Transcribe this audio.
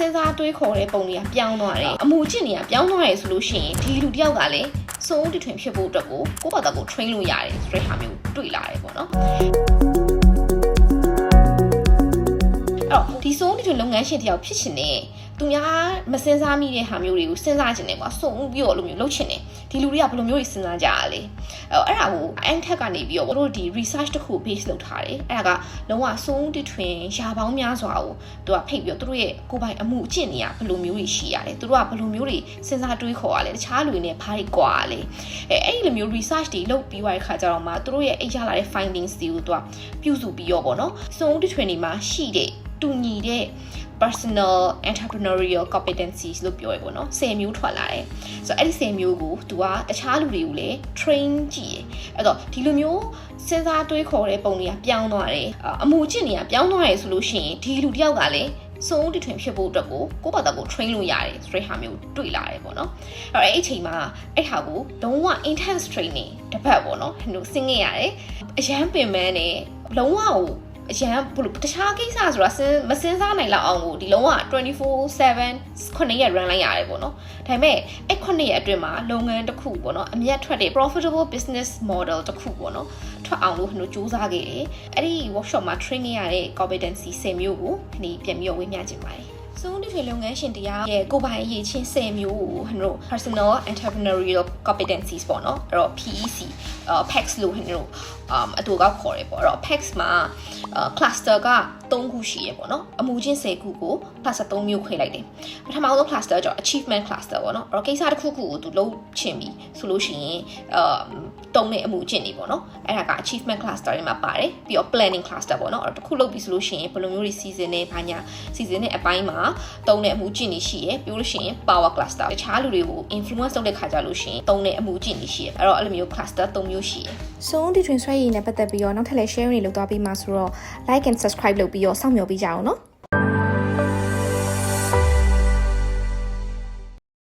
စဉ်းစားတွေးခေါ်တဲ့ပုံတွေကပြောင်းသွားတယ်အမှုကျင့်တွေကပြောင်းသွားတယ်ဆိုလို့ရှိရင်ဒီလူတစ်ယောက်ကလည်းစုံတထွင်ဖြစ်ဖို့အတွက်ကိုကိုယ့်ဘာသာကို train လို့ရတယ်ဆိုတဲ့ဟာမျိုးတွေ့လာတယ်ပေါ့နော်အဲ့တော့ဒီစုံတထွင်လုပ်ငန်းရှင်တစ်ယောက်ဖြစ်ရှင်နေ သူများမစင်စားမိတဲ့ဟာမျိုးတွေကိုစဉ်းစားခြင်းနဲ့ကွာစုံပြီးတော့လိုမျိုးလုပ်ချင်တယ်ဒီလူတွေကဘယ်လိုမျိုးတွေစဉ်းစားကြရလဲအဲ့တော့အဲ့ဒါကိုအန်ထက်ကနေပြီးတော့တို့ဒီ research တစ်ခု base လုပ်ထားတယ်အဲ့ဒါကလုံးဝစုံတထွင်ရာပေါင်းများစွာကိုသူကဖိတ်ပြီးတော့သူတို့ရဲ့ကိုယ်ပိုင်အမှုအကျင့်တွေကဘယ်လိုမျိုးတွေရှိရလဲသူတို့ကဘယ်လိုမျိုးတွေစဉ်းစားတွေးခေါ်ရလဲတခြားလူတွေနဲ့ဘာတွေကွာရလဲအဲအဲ့ဒီလိုမျိုး research တွေလုပ်ပြီးသွားတဲ့ခါကျတော့မှသူတို့ရဲ့အဲ့ရလာတဲ့ findings တွေကိုသူကပြုစုပြီးတော့ပေါ့နော်စုံတထွင်တွေမှာရှိတဲ့ တူညီတဲ့ personal entrepreneurial competencies လို့ပြောရပေါ့နော်10မျိုးထွက်လာတယ်ဆိုတော့အဲ့ဒီ10မျိုးကို तू ကတခြားလူတွေကိုလည်း train ကြည့်ရအဲ့တော့ဒီလိုမျိုးစဉ်းစားတွေးခေါ်တဲ့ပုံတွေကပြောင်းသွားတယ်အအမှုအကျင့်တွေကပြောင်းသွားတယ်ဆိုလို့ရှိရင်ဒီလူတစ်ယောက်ကလည်းစုံတထွင်ဖြစ်ဖို့အတွက်ကိုကိုယ့်ဘာသာကို train လို့ရတယ်ဆိုတဲ့ဟာမျိုးတွေ့လာတယ်ပေါ့နော်အဲ့တော့အဲ့အချိန်မှာအဲ့ဟာကိုလုံးဝ intense training တစ်ပတ်ပေါ့နော်ဟိုဆင်းခဲ့ရတယ်အရန်ပင်ပန်းနဲ့လုံးဝကို အရန်ဘလို့တခြားကိစ္စဆိုတာစဉ်းမစင်စားနိုင်လောက်အောင်ကိုဒီလုံးဝ24/7ခုနှစ်ရက် run လိုက်ရတယ်ပေါ့နော်ဒါပေမဲ့အဲ့ခုနှစ်ရက်အတွင်းမှာလုပ်ငန်းတစ်ခုပေါ့နော်အမြတ်ထွက်တဲ့ profitable business model တစ်ခုပေါ့နော်ထွက်အောင်လို့ကျွန်တော်စူးစမ်းခဲ့တယ်အဲ့ဒီ workshop မှာ train ရတဲ့ competency 10မျိုးကိုခဏပြန်ပြီးတော့ဝေမျှခြင်းပါတယ် စုံတစ်ထွေလုပ်ငန်းရှင်တရားရဲ့ကိုယ်ပိုင်အရေးချင်း10မျိုးကိုကျွန်တော် personal entrepreneurial competencies ပေါ့နော်အဲ့တော့ PEC အာ PEX လို့ကျွန်တော်အမ်အတူကခေါ်ရပေါ့အဲ့တော့ PEX မှာအာ cluster က3ခုရှိရပေါ့နော်အမူချင်း10ခုကို cluster 3မျိုးခွဲလိုက်တယ်ပထမဆုံး cluster ကြောင့် achievement cluster ပေါ့နော်အဲ့တော့ကိစ္စတစ်ခုခုကိုသူလုပ်ချင်ပြီဆိုလို့ရှိရင်အာတုံးတဲ့အမူချင်းတွေပေါ့နော်အဲ့ဒါက achievement cluster တွေမှာပါတယ်ပြီးတော့ planning cluster ပေါ့နော်အဲ့တော့တစ်ခုလုပ်ပြီဆိုလို့ရှိရင်ဘယ်လိုမျိုးတွေ season နဲ့ဘာညာ season နဲ့အပိုင်းမှာတုံးတဲ့အမူချင်းတွေရှိရပြီးလို့ရှိရင် power cluster တခြားလူတွေကို influence လုပ်တဲ့ခါကြလို့ရှိရင်တုံးတဲ့အမူချင်းတွေရှိရအဲ့တော့အဲ့လိုမျိုး cluster 3မျိုးရှိရစုံဒီတွင်ဆွဲရည်နဲ့ပတ်သက်ပြီးတော့နောက်ထပ်လည်း share တွေလုပ်သွားပေးမှာဆိုတော့ like and subscribe လုပ်ပြီးတော့စောင့်မျှော်ပေးကြအောင်နော်